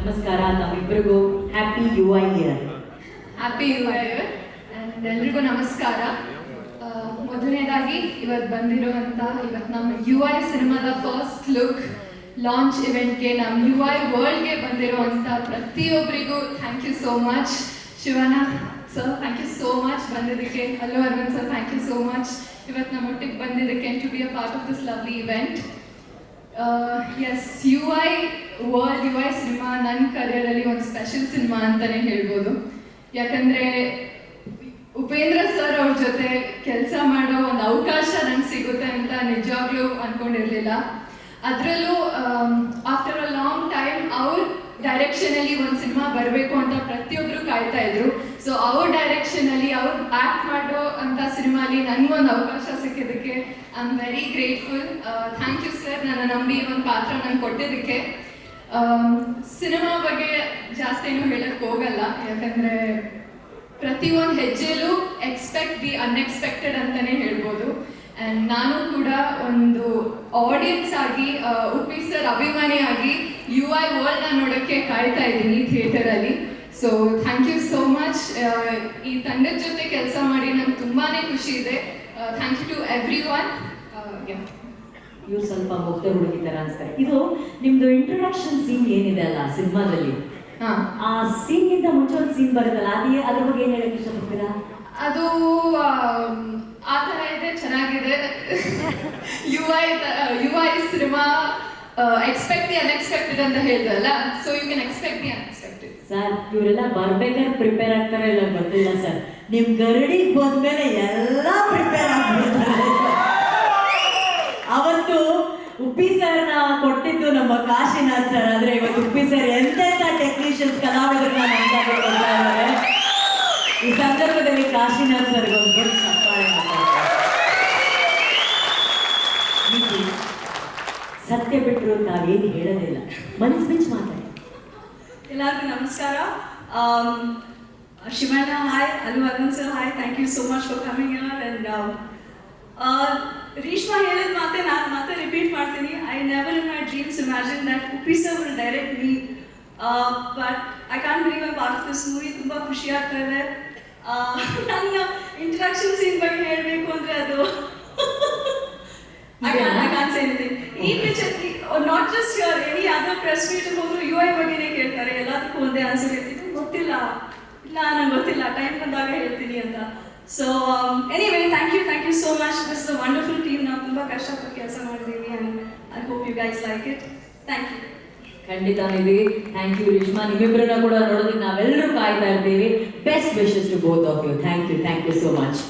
ನಮಸ್ಕಾರ ನಮ್ಮಿಬ್ಬರಿಗೂ happy U I year happy new year and ಎಲ್ರಿಗೂ ನಮಸ್ಕಾರ. ಮೊದಲನೇದಾಗಿ ಇವತ್ತು ಬಂದಿರುವಂಥ ಇವತ್ತು ನಮ್ಮ ಯು ಐ ಸಿನಿಮಾದ ಫಸ್ಟ್ ಲುಕ್ ಲಾಂಚ್ ಇವೆಂಟ್ಗೆ ನಮ್ಮ ಯು ಐ ವರ್ಲ್ಡ್ಗೆ ಬಂದಿರುವಂಥ ಪ್ರತಿಯೊಬ್ಬರಿಗೂ thank you so much Shivanna sir thank you so much ಬಂದಿದ್ದಕ್ಕೆ. Allu Aravind sir thank you so much ಇವತ್ತು ನಮ್ಮ ಒಟ್ಟಿಗೆ ಬಂದಿದ್ದಕ್ಕೆ to be a part of this lovely event yes U I world device cinema ನನ್ನ ಕರಿಯರಲ್ಲಿ ಒಂದು special cinema ಅಂತಾನೆ ಹೇಳ್ಬೋದು. ಯಾಕಂದ್ರೆ ಉಪೇಂದ್ರ ಸರ್ ಅವ್ರ ಜೊತೆ ಕೆಲಸ ಮಾಡೋ ಒಂದು ಅವಕಾಶ ನಂಗೆ ಸಿಗುತ್ತೆ ಅಂತ ನಿಜವಾಗ್ಲೂ ಅನ್ಕೊಂಡಿರ್ಲಿಲ್ಲ. ಅದರಲ್ಲೂ ಆಫ್ಟರ್ ಅ ಲಾಂಗ್ ಟೈಮ್ ಅವ್ರ ಡೈರೆಕ್ಷನಲ್ಲಿ ಒಂದು ಸಿನಿಮಾ ಬರಬೇಕು ಅಂತ ಪ್ರತಿಯೊಬ್ರು ಕಾಯ್ತಾ ಇದ್ರು. ಸೊ ಅವ್ರ ಡೈರೆಕ್ಷನಲ್ಲಿ ಅವ್ರು ಆಕ್ಟ್ ಮಾಡೋ ಅಂತ ಸಿನಿಮಾಲಿ ನನಗೊಂದು ಅವಕಾಶ ಸಿಕ್ಕಿದ್ದಕ್ಕೆ I am very grateful thank you sir ನನ್ನ ನಂಬಿ ಒಂದು ಪಾತ್ರ ನಂಗೆ ಕೊಟ್ಟಿದ್ದಕ್ಕೆ. ಸಿನಿಮಾ ಬಗ್ಗೆ ಜಾಸ್ತಿ ಏನು ಹೇಳಕ್ಕೆ ಹೋಗಲ್ಲ. ಯಾಕಂದರೆ ಪ್ರತಿಯೊಂದು ಹೆಜ್ಜೆಲೂ ಎಕ್ಸ್ಪೆಕ್ಟ್ ದಿ ಅನ್ಎಕ್ಸ್ಪೆಕ್ಟೆಡ್ ಅಂತಲೇ ಹೇಳ್ಬೋದು. ಆ್ಯಂಡ್ ನಾನು ಕೂಡ ಒಂದು ಆಡಿಯನ್ಸ್ ಆಗಿ ಉಪಿ ಸರ್ ಅಭಿಮಾನಿಯಾಗಿ ಯು ಐ ವರ್ಲ್ಡ್ನ ನೋಡೋಕ್ಕೆ ಕಾಯ್ತಾ ಇದ್ದೀನಿ ಥಿಯೇಟರಲ್ಲಿ so thank you so much ಈ ತಂಡದ ಜೊತೆ ಕೆಲಸ ಮಾಡಿ ನಂಗೆ ತುಂಬಾ ಖುಷಿ ಇದೆ. Thank you to every one ಇವ್ರು ಸ್ವಲ್ಪ ಮುಗ್ಧ ಹುಡುಗಿ ಥರ ಅನ್ಸ್ತಾರೆ. ಇದು ನಿಮ್ಮದು ಇಂಟ್ರೊಡಕ್ಷನ್ ಸೀನ್ ಏನಿದೆ ಅಲ್ಲ ಸಿನಿಮಾದಲ್ಲಿ? ಆ ಸೀನ್ ಇಂದ ಮುಂಚೆ ಒಂದು ಸೀನ್ ಬರುತ್ತಲ್ಲ ಅದೇ ಅದ್ರ ಬಗ್ಗೆ ಏನ್ ಹೇಳಕ್ ಇಷ್ಟಪಡ್ತೀರಾ? ಅದು ಆ ಥರ ಇದೆ ಚೆನ್ನಾಗಿದೆ. U I U I cinema expect the unexpected ಅಂತ ಹೇಳಿದ್ರಲ್ಲ so you can expect the unexpected sir ಇವರೆಲ್ಲ ಬರ್ಬೇಕಾದ್ರೆ ಪ್ರಿಪೇರ್ ಆಗ್ತಾರೆ ಇಲ್ಲ ಗೊತ್ತಿಲ್ಲ ಸರ್. ನಿಮ್ ಗರಡಿಗೆ ಬಂದ್ಮೇಲೆ ನಮ್ಮ ಕಾಶಿನಾಥ್ ಸರ್ ಆದ್ರೆ ಇವತ್ತು ಉಪ್ಪಿ ಸರ್ ಎಂತೆಂತ ಟೆಕ್ನಿಷಿಯನ್ಸ್ ಕಲಾವಿದರನ್ನ ಈ ಸಂದರ್ಭದಲ್ಲಿ ಕಾಶಿನಾಥ್ ಸರ್ ಒಂದು ಚಪ್ಪಾಳೆ ಮಾತಾಡ್ತಾರೆ. ನಿಖಿಲ್, ಸತ್ಯ ಬಿಟ್ಟರು ನಾವೇನು ಹೇಳೋದಿಲ್ಲ ಮನ್ಸು ಮಾತಾಡಿ. ಎಲ್ಲರಿಗೂ ನಮಸ್ಕಾರ. Shivanna hi Allu Arman sir hi thank you so much for coming your and Reshma ಹೇಳಿದ ಮಾತೆ ನಾನು ಮತ್ತೆ ರಿಪೀಟ್ ಮಾಡ್ತೀನಿ. I never in my that imagine that direct me, direct me but I can't believe I part of this ತುಂಬ ಖುಷಿ ಆಗ್ತಾ ಇದೆ. Uh, ನನ್ನ ಸೀನ್ ಬಗ್ಗೆ ಹೇಳಬೇಕು ಅಂದರೆ ಅದು I can't, I can't say anything. ಈ picture not just your any other press meet ಹೋದ್ರು ಯು ಐ ಬಗ್ಗೆನೇ ಕೇಳ್ತಾರೆ. ಎಲ್ಲದಕ್ಕೂ ಒಂದೇ ಆನ್ಸರ್ ಇರ್ತಿತ್ತು ಗೊತ್ತಿಲ್ಲ. ಇಲ್ಲ ನಂಗೆ ಗೊತ್ತಿಲ್ಲ. ಟೈಮ್ ಬಂದಾಗ ಹೇಳ್ತೀನಿ ಅಂತ. So anyway thank you thank you so much this a wonderful team ನಾವು ತುಂಬ ಕಷ್ಟಪಟ್ಟು ಕೆಲಸ ಮಾಡಿದ್ದೀವಿ. And I hope you guys like it thank you ಖಂಡಿತ ನಿಧಿ. ಥ್ಯಾಂಕ್ ಯು ರಿಷ್ಮಾ ನಿಮ್ಮಿಬ್ಬರನ್ನ ಕೂಡ ನೋಡೋದಕ್ಕೆ ನಾವೆಲ್ಲರೂ ಕಾಯ್ತಾ ಇರ್ತೀವಿ. Best wishes to both of you thank you thank you so much